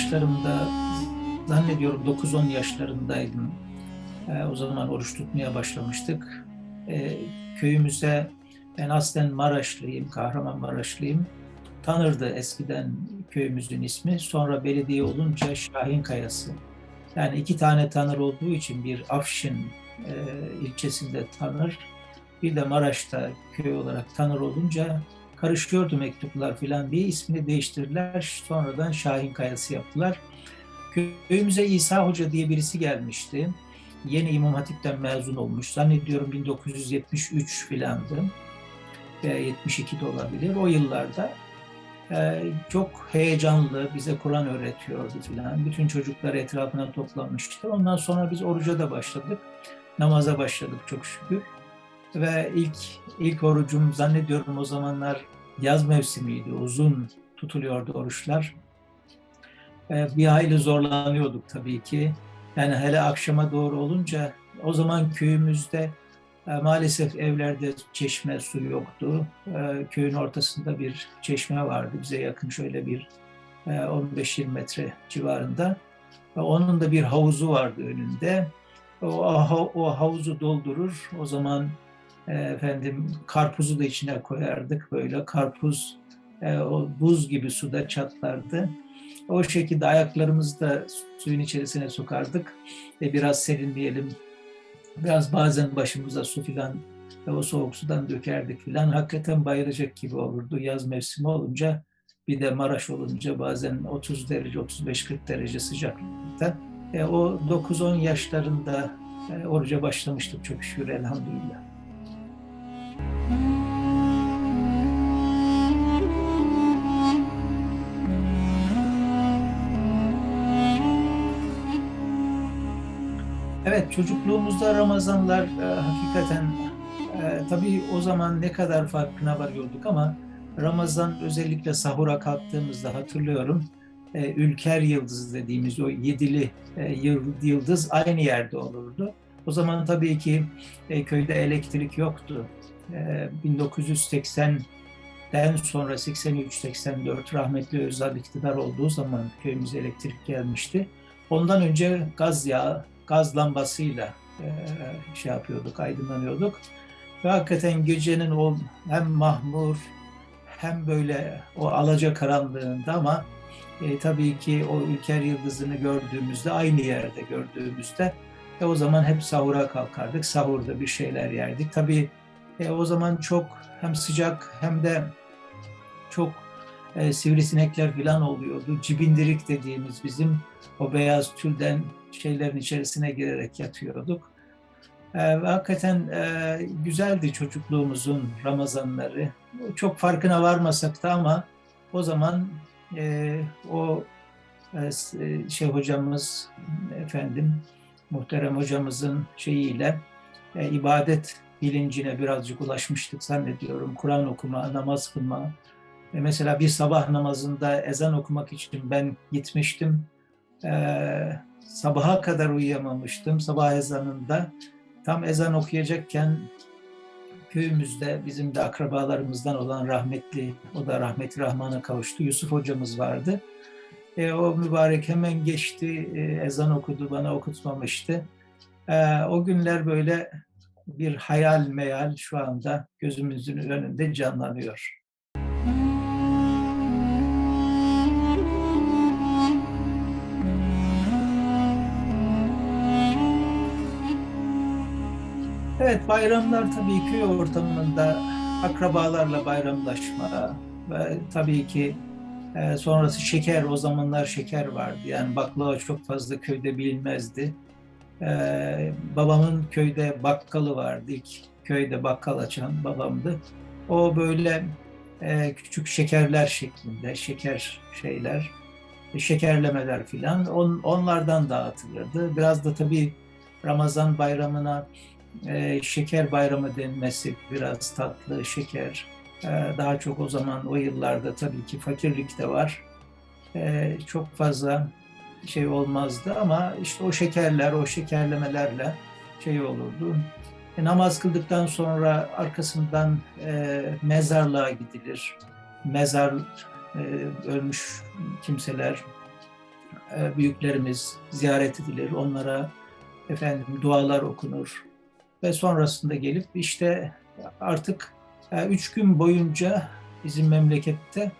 yaşlarımda zannediyorum 9-10 yaşlarındaydım. E, o zaman oruç tutmaya başlamıştık. E, köyümüze ben aslen Maraşlıyım, Kahramanmaraşlıyım. Tanırdı eskiden köyümüzün ismi. Sonra belediye olunca Şahin Kayası. Yani iki tane tanır olduğu için bir Afşin e, ilçesinde tanır, bir de Maraş'ta köy olarak tanır olunca karışıyordu mektuplar filan diye ismini değiştirdiler. Sonradan Şahin Kayası yaptılar. Köyümüze İsa Hoca diye birisi gelmişti. Yeni İmam Hatip'ten mezun olmuş. Zannediyorum 1973 filandı. Veya 72 de olabilir. O yıllarda e, çok heyecanlı, bize Kur'an öğretiyordu filan. Bütün çocuklar etrafına toplanmıştı. Ondan sonra biz oruca da başladık. Namaza başladık çok şükür. Ve ilk ilk orucum zannediyorum o zamanlar yaz mevsimiydi. Uzun tutuluyordu oruçlar. E, bir hayli zorlanıyorduk tabii ki. Yani hele akşama doğru olunca o zaman köyümüzde e, maalesef evlerde çeşme su yoktu. E, köyün ortasında bir çeşme vardı bize yakın şöyle bir e, 15-20 metre civarında. E, onun da bir havuzu vardı önünde. O, o, havuzu doldurur. O zaman e, efendim karpuzu da içine koyardık böyle. Karpuz e, o buz gibi suda çatlardı. O şekilde ayaklarımızı da suyun içerisine sokardık ve biraz serinleyelim. Biraz bazen başımıza su filan ve o soğuk sudan dökerdik filan. Hakikaten bayılacak gibi olurdu yaz mevsimi olunca. Bir de Maraş olunca bazen 30 derece, 35-40 derece sıcaklıkta. E, o 9-10 yaşlarında e, oruca başlamıştık çok şükür elhamdülillah. Evet, çocukluğumuzda Ramazanlar e, hakikaten e, tabii o zaman ne kadar farkına varıyorduk ama Ramazan özellikle sahura kalktığımızda hatırlıyorum e, Ülker Yıldızı dediğimiz o yedili e, yıldız aynı yerde olurdu. O zaman tabii ki e, köyde elektrik yoktu. E, 1980'den sonra 83-84 rahmetli Özal iktidar olduğu zaman köyümüze elektrik gelmişti. Ondan önce gaz yağı gaz lambasıyla e, şey yapıyorduk, aydınlanıyorduk. Ve hakikaten gecenin o hem mahmur hem böyle o alaca karanlığında ama e, tabii ki o Ülker Yıldızı'nı gördüğümüzde, aynı yerde gördüğümüzde e, o zaman hep sahura kalkardık. Sahurda bir şeyler yerdik. Tabii e, o zaman çok hem sıcak hem de çok e, sivrisinekler falan oluyordu. Cibindirik dediğimiz bizim o beyaz tülden şeylerin içerisine girerek yatıyorduk. E, hakikaten e, güzeldi çocukluğumuzun Ramazanları. Çok farkına varmasak da ama o zaman e, o e, şey hocamız efendim muhterem hocamızın şeyiyle e, ibadet bilincine birazcık ulaşmıştık zannediyorum. Kur'an okuma, namaz kılma. E, mesela bir sabah namazında ezan okumak için ben gitmiştim. E, sabaha kadar uyuyamamıştım sabah ezanında. Tam ezan okuyacakken köyümüzde bizim de akrabalarımızdan olan rahmetli, o da rahmetli Rahman'a kavuştu. Yusuf hocamız vardı. E, o mübarek hemen geçti, e, ezan okudu, bana okutmamıştı. E, o günler böyle bir hayal meyal şu anda gözümüzün önünde canlanıyor. Evet, bayramlar tabii köy ortamında akrabalarla bayramlaşma ve tabii ki e, sonrası şeker, o zamanlar şeker vardı. Yani baklava çok fazla köyde bilinmezdi. E, babamın köyde bakkalı vardı. İlk köyde bakkal açan babamdı. O böyle e, küçük şekerler şeklinde, şeker şeyler, şekerlemeler filan on, onlardan dağıtılırdı. Biraz da tabii Ramazan bayramına e, şeker bayramı denmesi biraz tatlı, şeker. E, daha çok o zaman o yıllarda tabii ki fakirlik de var. E, çok fazla şey olmazdı ama işte o şekerler, o şekerlemelerle şey olurdu. E, namaz kıldıktan sonra arkasından e, mezarlığa gidilir. Mezar e, ölmüş kimseler e, büyüklerimiz ziyaret edilir. Onlara efendim dualar okunur. Ve sonrasında gelip işte artık e, üç gün boyunca bizim memlekette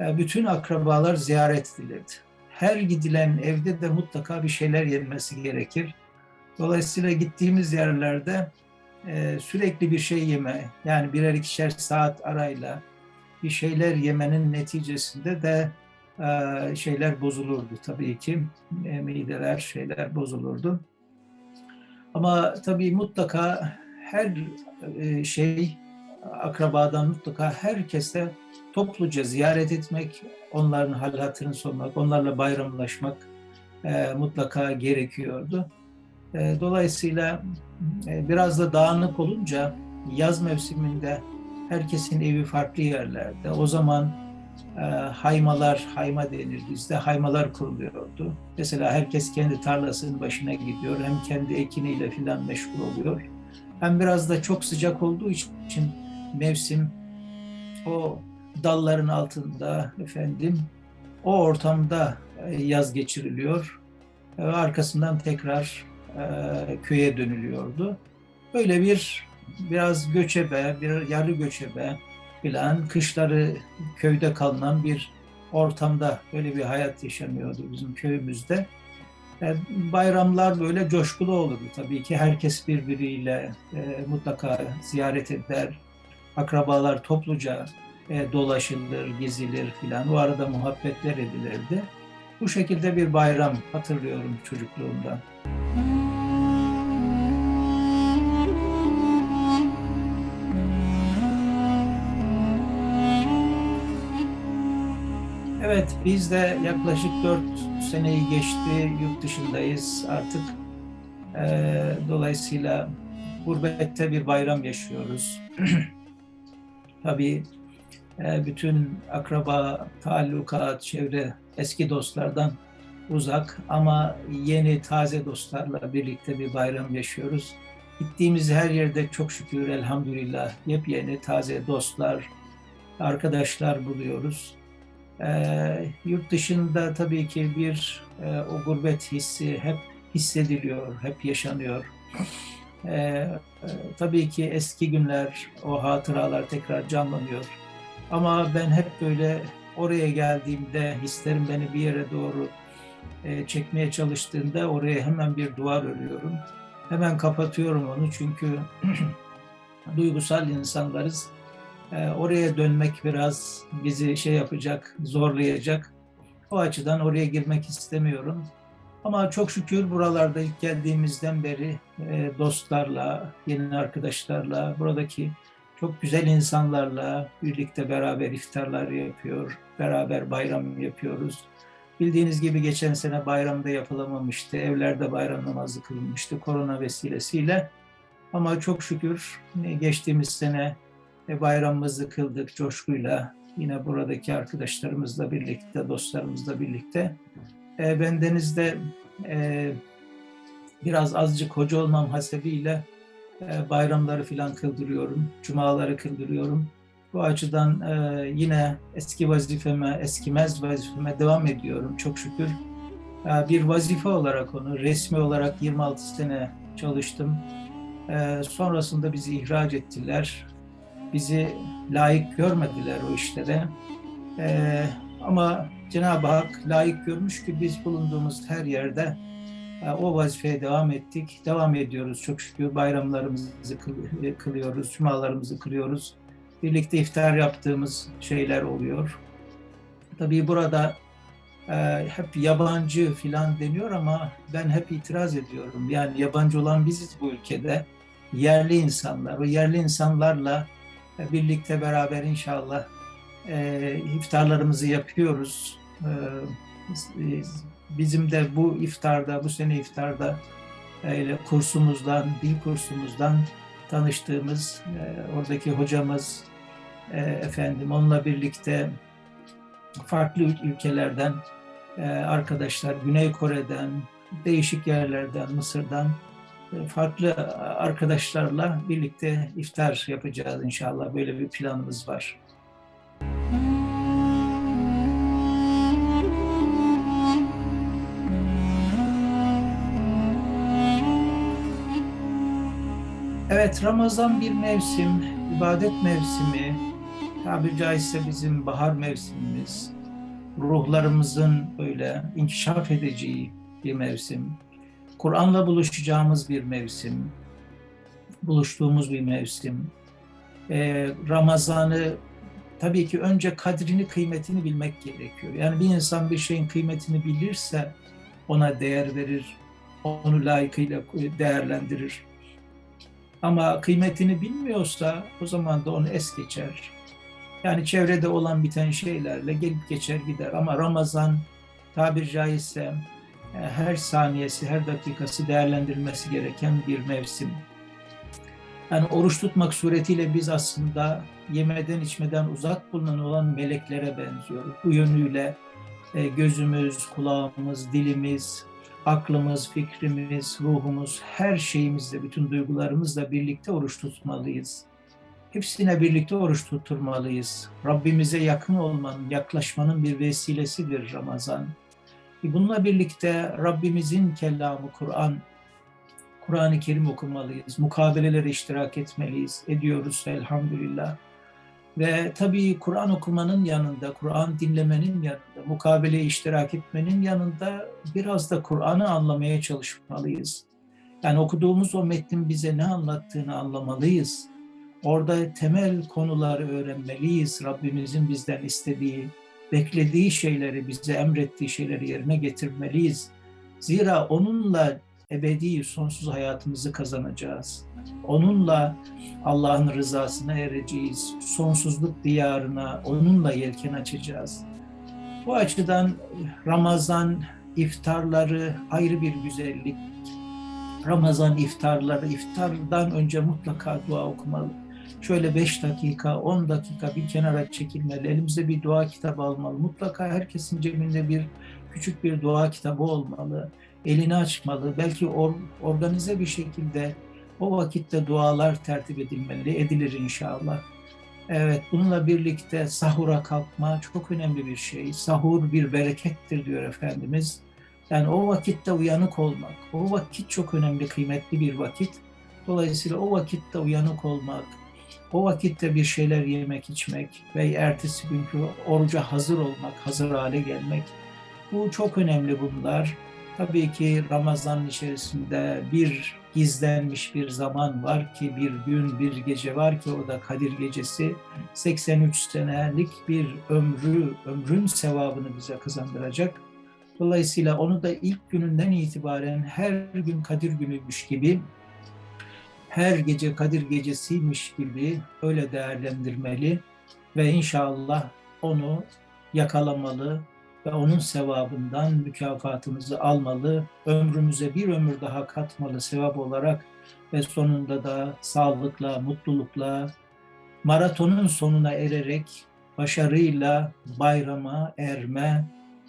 e, bütün akrabalar ziyaret edilirdi. Her gidilen evde de mutlaka bir şeyler yenmesi gerekir. Dolayısıyla gittiğimiz yerlerde e, sürekli bir şey yeme, yani birer ikişer saat arayla bir şeyler yemenin neticesinde de şeyler bozulurdu tabii ki. Mideler, şeyler bozulurdu. Ama tabii mutlaka her e, şey akrabadan mutlaka herkese topluca ziyaret etmek, onların hal hatırını sormak, onlarla bayramlaşmak e, mutlaka gerekiyordu. E, dolayısıyla e, biraz da dağınık olunca yaz mevsiminde herkesin evi farklı yerlerde. O zaman haymalar, hayma denir bizde, haymalar kuruluyordu. Mesela herkes kendi tarlasının başına gidiyor, hem kendi ekiniyle filan meşgul oluyor. Hem biraz da çok sıcak olduğu için mevsim o dalların altında efendim o ortamda e, yaz geçiriliyor. Ve arkasından tekrar e, köye dönülüyordu. Böyle bir biraz göçebe, bir yarı göçebe filan kışları köyde kalınan bir ortamda böyle bir hayat yaşanıyordu bizim köyümüzde. E, bayramlar böyle coşkulu olurdu tabii ki. Herkes birbiriyle e, mutlaka ziyaret eder. Akrabalar topluca e, dolaşılır, gezilir filan. O arada muhabbetler edilirdi. Bu şekilde bir bayram hatırlıyorum çocukluğumdan. Evet, biz de yaklaşık 4 seneyi geçti, yurt dışındayız artık. Ee, dolayısıyla gurbette bir bayram yaşıyoruz. Tabii e, bütün akraba, tallukat, çevre, eski dostlardan uzak ama yeni, taze dostlarla birlikte bir bayram yaşıyoruz. Gittiğimiz her yerde çok şükür elhamdülillah yepyeni, taze dostlar, arkadaşlar buluyoruz. E, yurt dışında tabii ki bir e, o gurbet hissi hep hissediliyor, hep yaşanıyor. E, e, tabii ki eski günler, o hatıralar tekrar canlanıyor. Ama ben hep böyle oraya geldiğimde hislerim beni bir yere doğru e, çekmeye çalıştığında oraya hemen bir duvar örüyorum. Hemen kapatıyorum onu çünkü duygusal insanlarız oraya dönmek biraz bizi şey yapacak, zorlayacak. O açıdan oraya girmek istemiyorum. Ama çok şükür buralarda ilk geldiğimizden beri e, dostlarla, yeni arkadaşlarla, buradaki çok güzel insanlarla birlikte beraber iftarlar yapıyor, beraber bayram yapıyoruz. Bildiğiniz gibi geçen sene bayramda yapılamamıştı, evlerde bayram namazı kılınmıştı korona vesilesiyle. Ama çok şükür e, geçtiğimiz sene ve bayramımızı kıldık coşkuyla. Yine buradaki arkadaşlarımızla birlikte, dostlarımızla birlikte. E, ben denizde e, biraz azıcık hoca olmam hasebiyle e, bayramları filan kıldırıyorum, cumaları kıldırıyorum. Bu açıdan e, yine eski vazifeme, eskimez vazifeme devam ediyorum çok şükür. E, bir vazife olarak onu resmi olarak 26 sene çalıştım. E, sonrasında bizi ihraç ettiler bizi layık görmediler o işlere. Ee, ama Cenab-ı Hak layık görmüş ki biz bulunduğumuz her yerde e, o vazifeye devam ettik. Devam ediyoruz çok şükür. Bayramlarımızı kılıyoruz, cumalarımızı kılıyoruz. Birlikte iftar yaptığımız şeyler oluyor. Tabii burada e, hep yabancı filan deniyor ama ben hep itiraz ediyorum. Yani yabancı olan biziz bu ülkede. Yerli insanlar, o yerli insanlarla birlikte beraber inşallah e, iftarlarımızı yapıyoruz. E, bizim de bu iftarda, bu sene iftarda e, kursumuzdan, dil kursumuzdan tanıştığımız e, oradaki hocamız e, efendim onunla birlikte farklı ülkelerden e, arkadaşlar, Güney Kore'den, değişik yerlerden, Mısır'dan farklı arkadaşlarla birlikte iftar yapacağız inşallah. Böyle bir planımız var. Evet, Ramazan bir mevsim, ibadet mevsimi, tabiri caizse bizim bahar mevsimimiz, ruhlarımızın böyle inkişaf edeceği bir mevsim. Kur'an'la buluşacağımız bir mevsim, buluştuğumuz bir mevsim. Ee, Ramazan'ı tabii ki önce kadrini, kıymetini bilmek gerekiyor. Yani bir insan bir şeyin kıymetini bilirse ona değer verir, onu layıkıyla değerlendirir. Ama kıymetini bilmiyorsa o zaman da onu es geçer. Yani çevrede olan biten şeylerle gelip geçer gider. Ama Ramazan tabir caizse her saniyesi, her dakikası değerlendirilmesi gereken bir mevsim. Yani oruç tutmak suretiyle biz aslında yemeden içmeden uzak bulunan olan meleklere benziyoruz. Bu yönüyle e, gözümüz, kulağımız, dilimiz, aklımız, fikrimiz, ruhumuz, her şeyimizle, bütün duygularımızla birlikte oruç tutmalıyız. Hepsine birlikte oruç tutturmalıyız. Rabbimize yakın olmanın, yaklaşmanın bir vesilesidir Ramazan. Bununla birlikte Rabbimizin kelamı Kur'an, Kur'an-ı Kerim okumalıyız, mukabelelere iştirak etmeliyiz, ediyoruz elhamdülillah. Ve tabii Kur'an okumanın yanında, Kur'an dinlemenin yanında, mukabeleye iştirak etmenin yanında biraz da Kur'an'ı anlamaya çalışmalıyız. Yani okuduğumuz o metnin bize ne anlattığını anlamalıyız. Orada temel konuları öğrenmeliyiz. Rabbimizin bizden istediği, beklediği şeyleri, bize emrettiği şeyleri yerine getirmeliyiz. Zira onunla ebedi, sonsuz hayatımızı kazanacağız. Onunla Allah'ın rızasına ereceğiz. Sonsuzluk diyarına onunla yelken açacağız. Bu açıdan Ramazan iftarları ayrı bir güzellik. Ramazan iftarları, iftardan önce mutlaka dua okumalı. Şöyle 5 dakika, 10 dakika bir kenara çekilmeli. Elimizde bir dua kitabı almalı. Mutlaka herkesin cebinde bir küçük bir dua kitabı olmalı. Elini açmalı. Belki or, organize bir şekilde o vakitte dualar tertip edilmeli, edilir inşallah. Evet, bununla birlikte sahura kalkma çok önemli bir şey. Sahur bir berekettir diyor Efendimiz. Yani o vakitte uyanık olmak, o vakit çok önemli, kıymetli bir vakit. Dolayısıyla o vakitte uyanık olmak, o vakitte bir şeyler yemek, içmek ve ertesi günkü oruca hazır olmak, hazır hale gelmek. Bu çok önemli bunlar. Tabii ki Ramazan içerisinde bir gizlenmiş bir zaman var ki bir gün bir gece var ki o da Kadir Gecesi 83 senelik bir ömrü, ömrün sevabını bize kazandıracak. Dolayısıyla onu da ilk gününden itibaren her gün Kadir günüymüş gibi her gece Kadir gecesiymiş gibi öyle değerlendirmeli ve inşallah onu yakalamalı, ve onun sevabından mükafatımızı almalı, ömrümüze bir ömür daha katmalı sevap olarak ve sonunda da sağlıkla, mutlulukla, maratonun sonuna ererek başarıyla bayrama erme.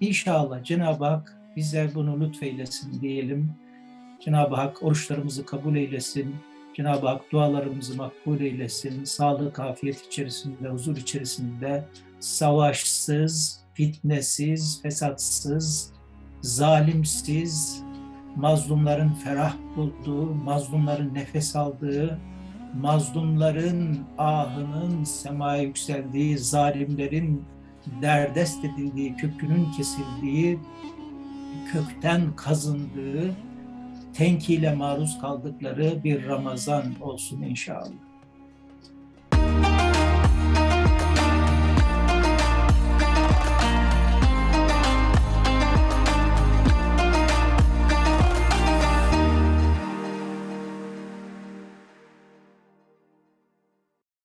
İnşallah Cenab-ı Hak bize bunu lütfeylesin diyelim. Cenab-ı Hak oruçlarımızı kabul eylesin. Cenab-ı Hak dualarımızı makbul eylesin. Sağlık, afiyet içerisinde, huzur içerisinde, savaşsız, fitnesiz, fesatsız, zalimsiz, mazlumların ferah bulduğu, mazlumların nefes aldığı, mazlumların ahının semaya yükseldiği, zalimlerin derdest edildiği, kökünün kesildiği, kökten kazındığı, tenkiyle maruz kaldıkları bir Ramazan olsun inşallah.